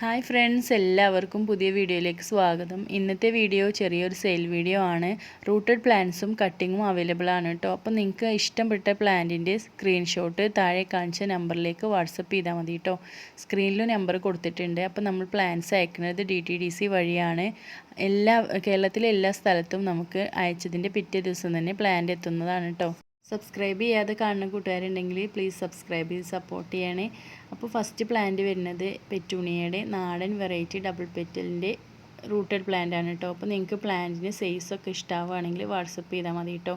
Hi friends എല്ലാവർക്കും പുതിയ വീഡിയോയിലേക്ക് സ്വാഗതം. ഇന്നത്തെ വീഡിയോ ചെറിയൊരു സെയിൽ വീഡിയോ ആണ്. റൂട്ടഡ് പ്ലാന്റ്സും കട്ടിങ്ങും അവൈലബിൾ ആണ് കേട്ടോ അപ്പോൾ നിങ്ങൾക്ക് ഇഷ്ടപ്പെട്ട പ്ലാന്റിന്റെ സ്ക്രീൻഷോട്ട് താഴെ കാണിച്ച നമ്പറിലേക്ക് വാട്സപ്പ് ചെയ്താൽ മതി കേട്ടോ സ്ക്രീനിൽ നമ്പർ കൊടുത്തിട്ടുണ്ട്. അപ്പോൾ നമ്മൾ പ്ലാന്റ്സ് അയക്കുന്നത് ഡി ടി ഡി സി വഴിയാണ്. എല്ലാ കേരളത്തിലെ എല്ലാ സ്ഥലത്തും നമുക്ക് അയച്ചതിന്റെ പിറ്റേ ദിവസം തന്നെ പ്ലാന്റ് എത്തുന്നതാണ് കേട്ടോ സബ്സ്ക്രൈബ് ചെയ്യാതെ കാണുന്ന കൂട്ടുകാരുണ്ടെങ്കിൽ പ്ലീസ് സബ്സ്ക്രൈബ് ചെയ്ത് സപ്പോർട്ട് ചെയ്യണേ. അപ്പോൾ ഫസ്റ്റ് പ്ലാന്റ് വരുന്നത് പെറ്റൂണിയയുടെ നാടൻ വെറൈറ്റി ഡബിൾ പെറ്റലിന്റെ റൂട്ടഡ് പ്ലാന്റ് ആണ് കേട്ടോ അപ്പോൾ നിങ്ങൾക്ക് പ്ലാന്റിന് സൈസൊക്കെ ഇഷ്ടമാവുകയാണെങ്കിൽ വാട്സപ്പ് ചെയ്താൽ മതി കേട്ടോ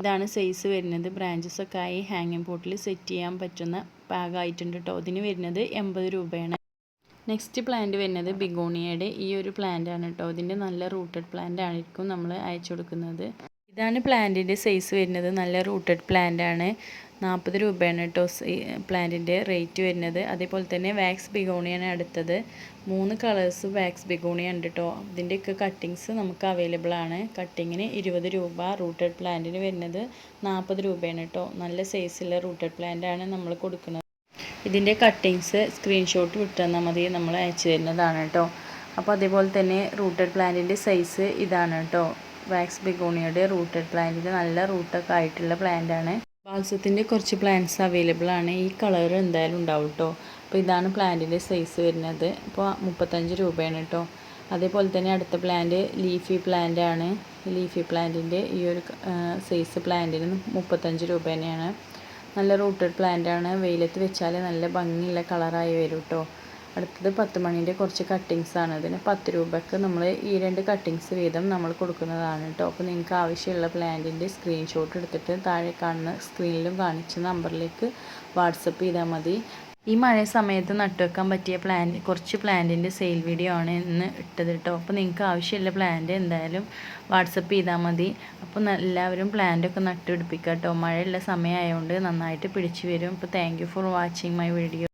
ഇതാണ് സൈസ് വരുന്നത്. ബ്രാഞ്ചസ് ഒക്കെ ആയി ഹാങ്ങിങ് പോട്ടിൽ സെറ്റ് ചെയ്യാൻ പറ്റുന്ന പാകമായിട്ടുണ്ട് കേട്ടോ ഇതിന് വരുന്നത് എൺപത് രൂപയാണ്. നെക്സ്റ്റ് പ്ലാന്റ് വരുന്നത് ബിഗോണിയയുടെ ഈ ഒരു പ്ലാന്റ് ആണ് കേട്ടോ ഇതിന്റെ നല്ല റൂട്ടഡ് പ്ലാന്റ് ആയിരിക്കും നമ്മൾ അയച്ചു കൊടുക്കുന്നത്. ഇതാണ് പ്ലാന്റിന്റെ സൈസ് വരുന്നത്. നല്ല റൂട്ടഡ് പ്ലാന്റ് ആണ്. നാൽപ്പത് രൂപയാണ് കേട്ടോ പ്ലാന്റിന്റെ റേറ്റ് വരുന്നത്. അതേപോലെ തന്നെ വാക്സ് ബിഗോണിയാണ് അടുത്തത്. മൂന്ന് കളേഴ്സ് വാക്സ് ബിഗോണിയ ഉണ്ട് കേട്ടോ ഇതിന്റെയൊക്കെ കട്ടിങ്സ് നമുക്ക് അവൈലബിൾ ആണ്. കട്ടിങ്ങിന് ഇരുപത് രൂപ റൂട്ടഡ് പ്ലാന്റിന് വരുന്നത് നാൽപ്പത് രൂപയാണ് കേട്ടോ നല്ല സൈസുള്ള റൂട്ടഡ് പ്ലാന്റ് ആണ് നമ്മൾ കൊടുക്കുന്നത്. ഇതിന്റെ കട്ടിങ്സ് സ്ക്രീൻഷോട്ട് വിട്ടുതന്നാൽ മതി നമ്മൾ അയച്ചു തരുന്നതാണ് കേട്ടോ അപ്പോൾ അതേപോലെ തന്നെ റൂട്ടഡ് പ്ലാന്റിന്റെ സൈസ് ഇതാണ് കേട്ടോ വാക്സ് ബിഗോണിയുടെ റൂട്ടഡ് പ്ലാന്റിൽ നല്ല റൂട്ടൊക്കെ ആയിട്ടുള്ള പ്ലാന്റ് ആണ്. ബാൽസത്തിന്റെ കുറച്ച് പ്ലാന്റ്സ് അവൈലബിൾ ആണ്. ഈ കളർ എന്തായാലും ഉണ്ടാവും കേട്ടോ അപ്പോൾ ഇതാണ് പ്ലാന്റിന്റെ സൈസ് വരുന്നത്. അപ്പോൾ മുപ്പത്തഞ്ച് രൂപയാണ് കേട്ടോ അതേപോലെ തന്നെ അടുത്ത പ്ലാന്റ് ലീഫി പ്ലാന്റ് ആണ്. ലീഫി പ്ലാന്റിന്റെ ഈ ഒരു സൈസ് പ്ലാന്റിന് മുപ്പത്തഞ്ച് രൂപ തന്നെയാണ്. നല്ല റൂട്ടഡ് പ്ലാന്റ് ആണ്. വെയിലത്ത് വെച്ചാൽ നല്ല ഭംഗിയുള്ള കളറായി വരും കേട്ടോ അടുത്തത് പത്ത് മണീന്റെ കുറച്ച് കട്ടിങ്സ് ആണ്. ഇതിന് പത്ത് രൂപയ്ക്ക് നമ്മൾ ഈ രണ്ട് കട്ടിങ്സ് വീതം നമ്മൾ കൊടുക്കുന്നതാണ് കേട്ടോ അപ്പോൾ നിങ്ങൾക്ക് ആവശ്യമുള്ള പ്ലാന്റിന്റെ സ്ക്രീൻഷോട്ട് എടുത്തിട്ട് താഴെ കാണുന്ന സ്ക്രീനിലും കാണിച്ച നമ്പറിലേക്ക് വാട്സപ്പ് ചെയ്താൽ മതി. ഈ മഴ സമയത്ത് നട്ടുവെക്കാൻ പറ്റിയ പ്ലാന്റ് കുറച്ച് പ്ലാന്റിന്റെ സെയിൽ വീഡിയോ ആണ് ഇന്ന് ഇട്ടത് കേട്ടോ അപ്പോൾ നിങ്ങൾക്ക് ആവശ്യമുള്ള പ്ലാന്റ് എന്തായാലും വാട്സപ്പ് ചെയ്താൽ മതി. അപ്പോൾ എല്ലാവരും പ്ലാന്റൊക്കെ നട്ടുപിടിപ്പിക്കുക കേട്ടോ മഴയുള്ള സമയമായതുകൊണ്ട് നന്നായിട്ട് പിടിച്ചു വരും. അപ്പോൾ thank for watching my video